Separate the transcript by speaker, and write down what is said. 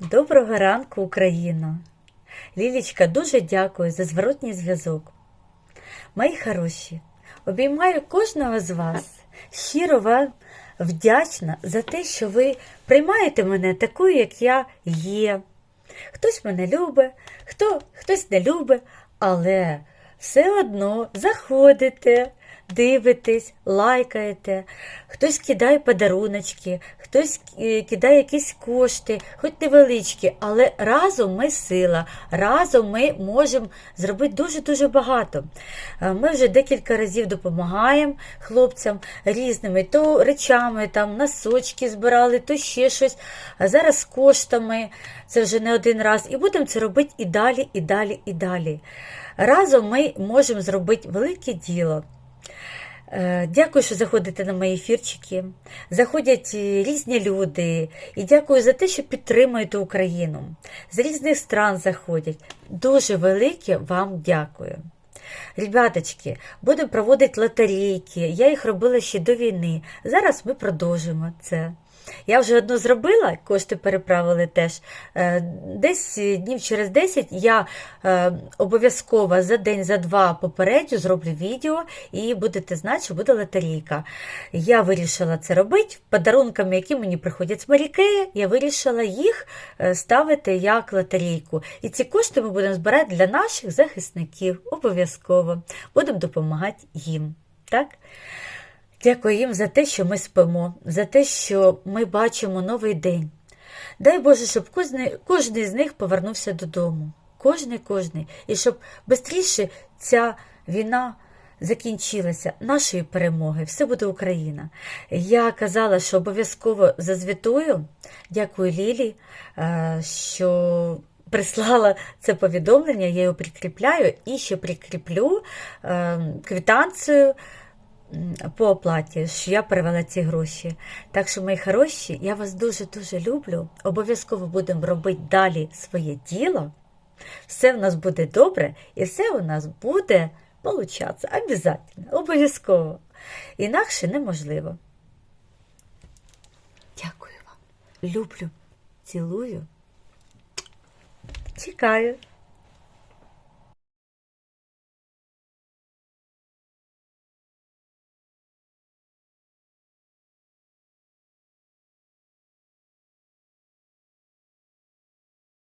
Speaker 1: Доброго ранку, Україно! Лілічка, дуже дякую за зворотній зв'язок. Мої хороші, обіймаю кожного з вас. Щиро вам вдячна за те, що ви приймаєте мене такою, як я є. Хтось мене любить, хто, хтось не любить, але все одно заходите, дивитесь, лайкаєте, хтось кидає подаруночки, хтось е, кидає якісь кошти, хоч невеличкі, але разом ми сила, разом ми можемо зробити дуже-дуже багато. Е, Ми вже декілька разів допомагаємо хлопцям різними то речами, там носочки збирали, то ще щось. А зараз коштами, це вже не один раз. І будемо це робити і далі, і далі, і далі. Разом ми можемо зробити велике діло. Е, Дякую, що заходите на мої ефірчики. Заходять е, різні люди. І дякую за те, що підтримуєте Україну. З різних стран заходять. Дуже велике вам дякую. Ребяточки, будемо проводити лотерейки. Я їх робила ще до війни. Зараз ми продовжимо це. Я вже одну зробила, кошти переправили теж. Е, Десь днів через 10 я е, обов'язково за день, за два попередньо зроблю відео і будете знати, що буде лотерейка. Я вирішила це робити подарунками, які мені приходять з Марікеї, я вирішила їх е, ставити як лотерейку. І ці кошти ми будемо збирати для наших захисників. Обов'язково. Будемо допомагати їм. Так? Дякую їм за те, що ми спимо, за те, що ми бачимо новий день. Дай Боже, щоб кожний, кожний з них повернувся додому. Кожний, кожний. І щоб швидше ця війна закінчилася, нашої перемоги, все буде Україна. Я казала, що обов'язково зазвітую. Дякую Лілі, е, що прислала це повідомлення, я його прикріпляю і ще прикріплю е, квитанцію по оплаті, що я перевела ці гроші. Так що, мої хороші, я вас дуже-дуже люблю. Обов'язково будемо робити далі своє діло. Все в нас буде добре, і все у нас буде получатися. Обязательно, обов'язково. Інакше неможливо. Дякую вам. Люблю, цілую. Чекаю.